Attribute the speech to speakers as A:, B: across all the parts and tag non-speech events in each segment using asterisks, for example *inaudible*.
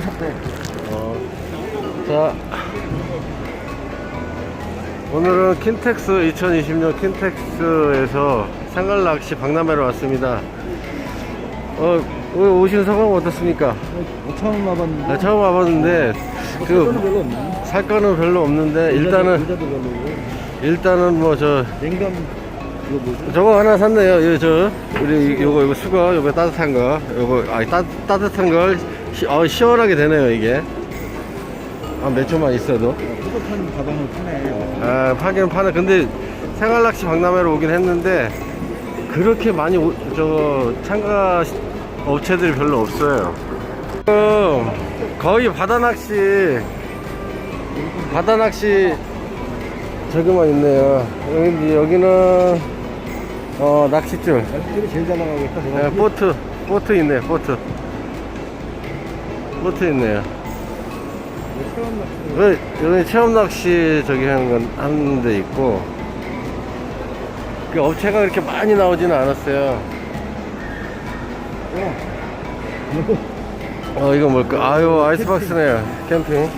A: 샀대.
B: 어. 자, 오늘은 킨텍스 2020년 킨텍스에서 상갈낚시 박람회로 왔습니다. 어, 오늘 오신 소감 어떻습니까?
A: 처음 와봤는데.
B: 나 처음 와봤는데 그그
A: 별로 없네.
B: 살 거는 별로 없는데 일단은
A: 의자도 별로 고.
B: 일단은 뭐 저
A: 냉감 이거 뭐지?
B: 저거 하나 샀네요. 요, 저 우리 요거 요거 수거 요거 따뜻한 거 요거 아 따, 따뜻한 걸 시, 어, 시원하게 되네요 이게. 한몇 초만 있어도.
A: 뿌듯한 가방을 파네.
B: 아, 파기는 파네. 근데 생활낚시 박람회로 오긴 했는데 그렇게 많이 오, 저 참가 시- 업체들이 별로 없어요. 지금 거의 바다 낚시 바다 낚시 저기만 있네요. 여기 여기는 어 낚싯줄,
A: 날씨를 제일 잘 나가겠다.
B: 네, 보트, 보트 있네, 보트, 보트 있네요. 여기, 여기 체험 낚시 저기 하는 건 하는 데 있고 그 업체가 그렇게 많이 나오지는 않았어요. 어 이거 뭘까? 아유 아이스박스네요. 캠핑. 예.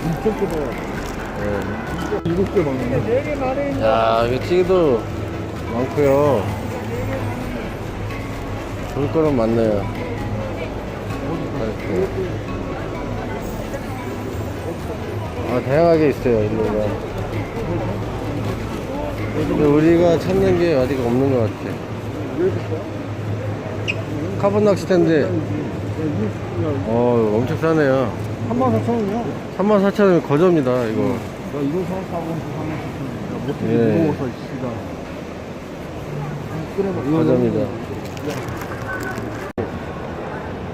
A: 일곱 개. 네개 말해.
B: 야 이거 찌개도 많고요. 볼 거는 많네요. 이렇 아 다양하게 있어요 일로가. 근데 우리가 찾는 게 아직 없는 것 같아. 카본 낚시대인데 어 엄청 싸네요.
A: 3만 4천 원이야.
B: 34,000원 거저입니다 이거.
A: 나 이거 사고 3만 4천 원. 못해
B: 예.
A: 무거워서 씨가. 끓여봐.
B: 과자입니다.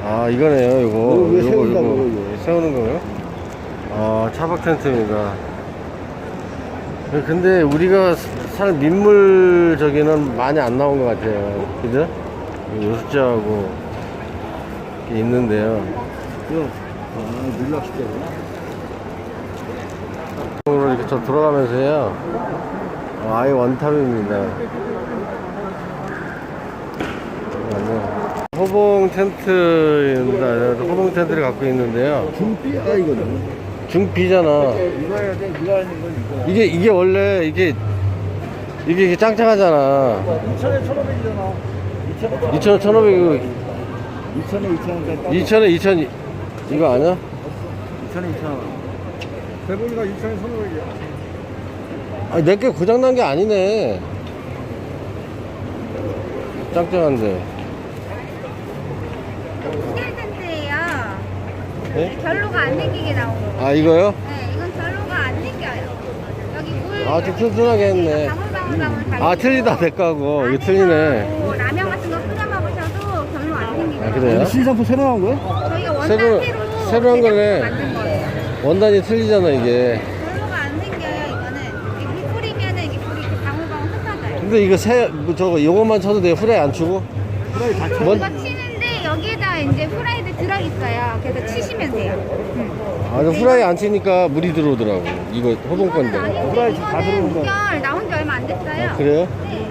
B: 아 이거네요 이거
A: 이거 왜 세운다고, 이거?
B: 세우는 거요? 아 차박 텐트입니다. 근데 우리가 살 민물 저기는 많이 안 나온 것 같아요. 그죠? 요수자하고 있는데요.
A: 아, 물낚시대구나.
B: 오늘 이렇게 저 돌아가면서요. 어, 아예 원탑입니다. 호봉 텐트입니다. 호봉 텐트를 갖고 있는데요.
A: 중비가 이거는.
B: 중비잖아.
A: 이거 해야 돼. 이거 하는 건 이거.
B: 이게 이게 원래 이게 이게 이게 짱짱하잖아.
A: 2천에 1,500이잖아. 2천에
B: 2,000원, 1,500,
A: 2천에 2천원까지
B: 2,000에 2,000 이거 아니야?
A: 2천에 2천원. 대본이가 2천에 1,500이야.
B: 아니 내게 고장 난 게 아니네. 짱짱한데.
C: 텐트예요.
B: 네?
C: 결로가 안 생기게 나온 거.
B: 아 이거요?
C: 네, 이건 결로가 안 생겨요. 여기 물.
B: 아, 좀 튼튼하게 했네.
C: 방울방울방울
B: 아 틀리다 내거하고 이거 틀리네.
C: 라면 같은 거 끓여 먹으셔도 결로 안 생기고.
B: 아 그래요?
A: 신상품 새로 나온 거야?
C: 저희가 원단
B: 새로- 한 거네.
C: 만든 거예요.
B: 원단이 틀리잖아 이게.
C: 결로가 안 생겨요. 이거는 이게 물 뿌리면은 이게 불이 이렇게 방울방울 흩어져요.
B: 근데 이거 새 뭐, 저거 요것만 쳐도 돼 후라이 안 추고?
A: 프라이 다 쳐.
C: 이거 치는데 여기에다 이제 후라이드 들어 있어요. 그래서 치시면 돼요.
B: 아, 저 후라이 안 치니까 물이 들어오더라고. 이거 호봉 건데.
C: 아닌데
A: 다
C: 이거는
A: 들어온 거.
C: 무결 나온 지 얼마 안 됐어요.
B: 그래요?
C: 네.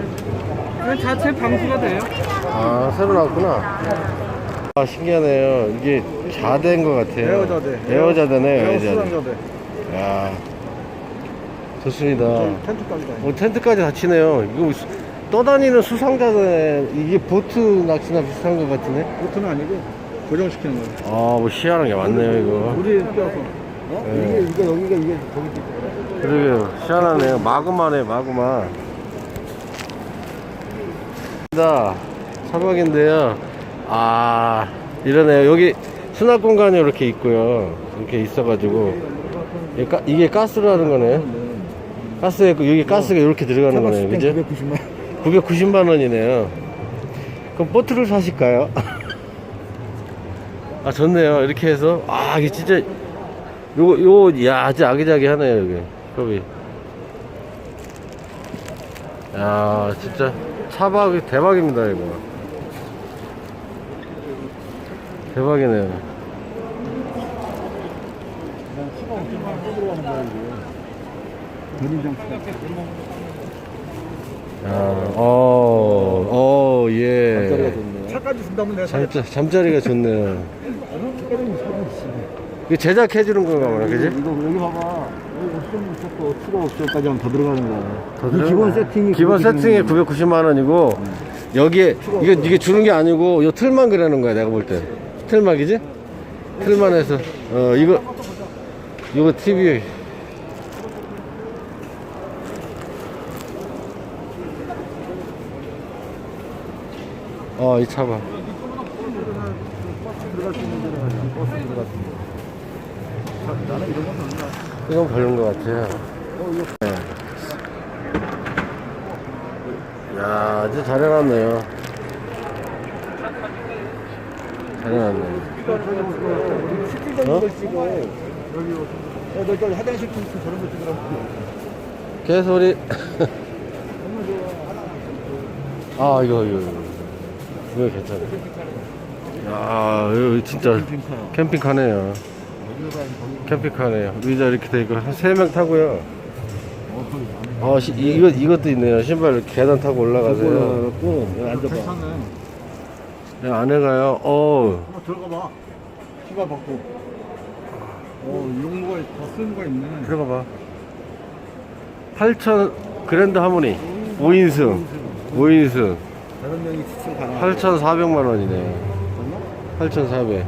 A: 이건 자체 방수가 돼요?
B: 아, 새로 나왔구나. 아, 신기하네요. 이게 자대인 것 같아요.
A: 에어자대.
B: 에어자대네, 에어자대.
A: 수상자대.
B: 야 좋습니다.
A: 텐트까지 다.
B: 뭐 텐트까지 같이네요. 이거 수- 떠다니는 수상자네. 이게 보트 낚시나 비슷한 것 같으네.
A: 보트는 아니고 고정시키는 거예요.
B: 아, 뭐 희한한 게 많네요, 이거.
A: 물이 껴서. 어?
B: 네.
A: 이게 이거 여기가 이게 저기
B: 그러게요. 희한하네요. 마구마네, 마구마. 다 차박인데요. 아, 이러네요. 여기 수납 공간이 이렇게 있고요. 이렇게 있어가지고. 이게, 가, 이게 가스라는 거네요. 가스에, 그- 여기 가스가 이렇게 들어가는 거네요. 그죠?
A: 990만.
B: 990만 원이네요. 그럼 보트를 사실까요? *laughs* 아, 좋네요. 이렇게 해서. 아, 이게 진짜, 요거, 요거, 야, 아주 아기자기하네요, 여기. 컵이. 야, 진짜, 차박이 대박입니다, 이거. 대박이네요.
A: 본인 정
B: 야, 어, 어, 예.
A: 차까지 준다면 내가
B: 잠자, 잠자리가 좋네요. 이거 제작해 주는 건가 보네, 그지?
A: 이거 여기 봐봐. 여기 옵션 있었고 추가 옵션까지 하면 더 들어가는 거야.
B: 더
A: 이. 기본 세팅이
B: 기본
A: 그렇게
B: 세팅이
A: 되는 거야.
B: 990만 원이고 여기에 이게 이게 주는 게 아니고 요 틀만 그려는 거야 내가 볼 때. 틀막이지? 틀만 해서 어 이거 이거 TV 어이 차 봐.
A: 버스 들어갈 수 있는 데는 아니야. 버스 들어갈 수 있는 이런 건 없나?
B: 이건 별론 것 같아요.
A: 어,
B: 네. 야, 아주 잘 해놨네요. 잘 해놨네.
A: 스킬
B: 어?
A: 어.
B: 개소리. *laughs* 아, 이거, 이거, 이거. 이거 괜찮아. 야, 이거 진짜
A: 캠핑카.
B: 캠핑카네요. 캠핑카네요. 의자 이렇게 돼 있고, 한 3명 타고요.
A: 어.
B: 어, 시, 이- 이거, 이것도 있네요. 신발 이렇게 계단 타고 올라가세요.
A: 앉아봐. 네,
B: 안에가요. 어우.
A: 한번 들어가 봐. 키가 받고. 어, 이런 거가 더 쓰는 거 있네.
B: 들어가 봐. 8,000 그랜드 하모니 5인승 5인승
A: 다섯 명이 지층 가능.
B: 8,400만 원이네. 8,400.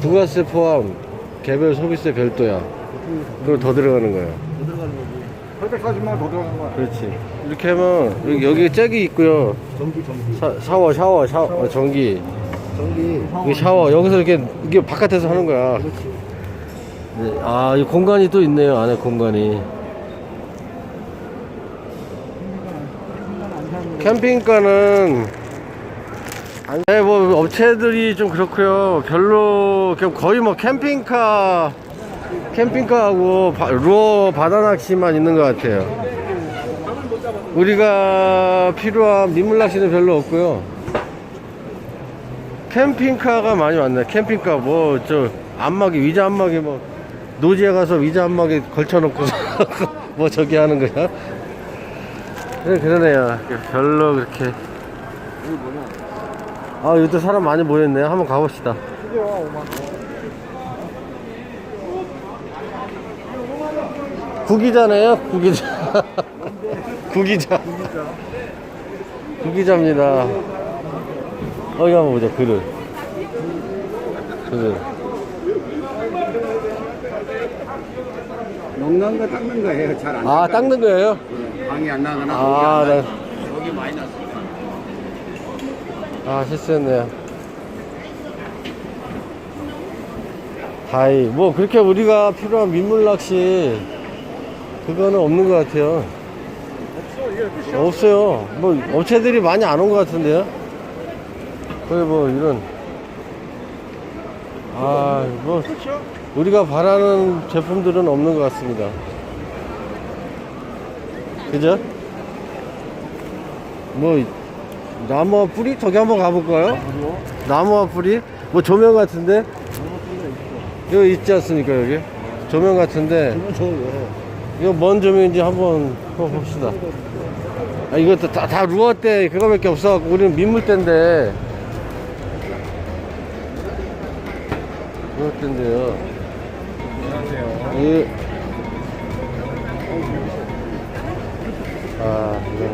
B: 부가세 포함 개별 소비세 별도야. 그럼 더 들어가는 거야.
A: 더 들어가는 거지. 840만 원 더 들어가는 거야.
B: 그렇지. 이렇게 하면 여기, 여기 잭이 있고요.
A: 전기 전기.
B: 샤, 샤워 샤워 샤워 어, 전기.
A: 전기.
B: 이게 샤워 여기서 이렇게 이게 바깥에서 하는 거야.
A: 그렇지.
B: 네, 아, 이 공간이 또 있네요. 안에 공간이. 캠핑카는 네, 뭐 업체들이 좀 그렇고요. 별로 거의 뭐 캠핑카 캠핑카하고 바- 루어 바다 낚시만 있는 것 같아요. 우리가 필요한 민물 낚시는 별로 없고요. 캠핑카가 많이 왔네. 캠핑카 뭐 저 안마기 위자 안마기 뭐 노지에 가서 위자 안마기 걸쳐놓고 *laughs* 뭐 저기 하는 거야. 그래 그러네요. 별로 그렇게. 아 요새 사람 많이 모였네요. 한번 가봅시다.
A: 드디어 5만 원.
B: 구기자네요. 구기자. *laughs* 구기자. 구기자입니다. 어디 한번 보자. 그릇. 그릇.
A: 먹는 거 닦는 거예요. 잘안
B: 아 닦는 거예요?
A: 방이 안 나거나
B: 아, 네.
A: 여기 많이 났어.
B: 아 실수했네요. 다이 뭐 그렇게 우리가 필요한 민물 낚시 그거는 없는 것 같아요.
A: 없어 이게
B: 없어요. 뭐 업체들이 많이 안 온 것 같은데요? 거의 뭐 이런. 아 뭐
A: 그렇죠.
B: 우리가 바라는 제품들은 없는 것 같습니다 그죠? 뭐 나무와 뿌리 저기 한번 가볼까요? 나무와 뿌리? 뭐 조명 같은데? 여기 있지 않습니까 여기? 조명 같은데.
A: 이거
B: 뭔 조명인지 한번 봅시다 아 이것도 다, 다 루어 때 그거밖에 없어갖고 우리는 민물 때인데 루어 때인데요
A: 안녕하세요.
B: 이 아, 이거.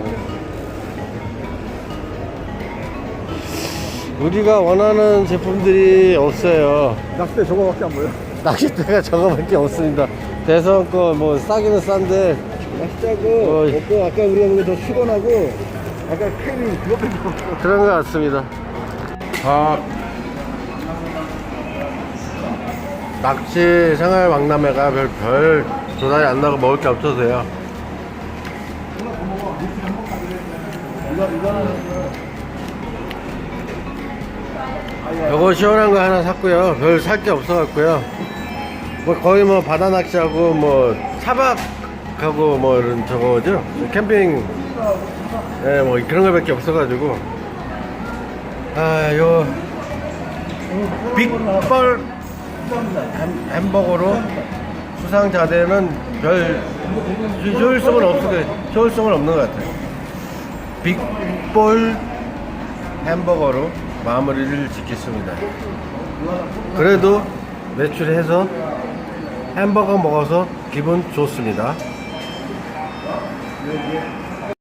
B: 우리가 원하는 제품들이 없어요.
A: 낚싯대 저거밖에 안 보여.
B: 낚싯대가 저거밖에 없습니다. 대성 거뭐 싸기는 싼데
A: 낚싯대고
B: 어이.
A: 없고 아까 우리가 보기 더 수건하고 아까 캠이 그거밖에 없어.
B: 그런 것 같습니다. 아, 낚시 생활 박람회가 별, 별 조달이 안 나고 먹을 게 없어서요.
A: 이거 이거는
B: 요거 시원한 거 하나 샀고요. 별 살 게 없어갖고요. 뭐 거의 뭐 바다 낚시하고 뭐 차박하고 뭐 이런 저거죠. 캠핑 예, 뭐 그런 거밖에 없어가지고 아, 요 빅벌 햄- 햄버거로 수상 자대는 별 효율성은 없을 효율성은 없는 것 같아요. 빅볼 햄버거로 마무리를 짓겠습니다. 그래도 매출해서 햄버거 먹어서 기분 좋습니다.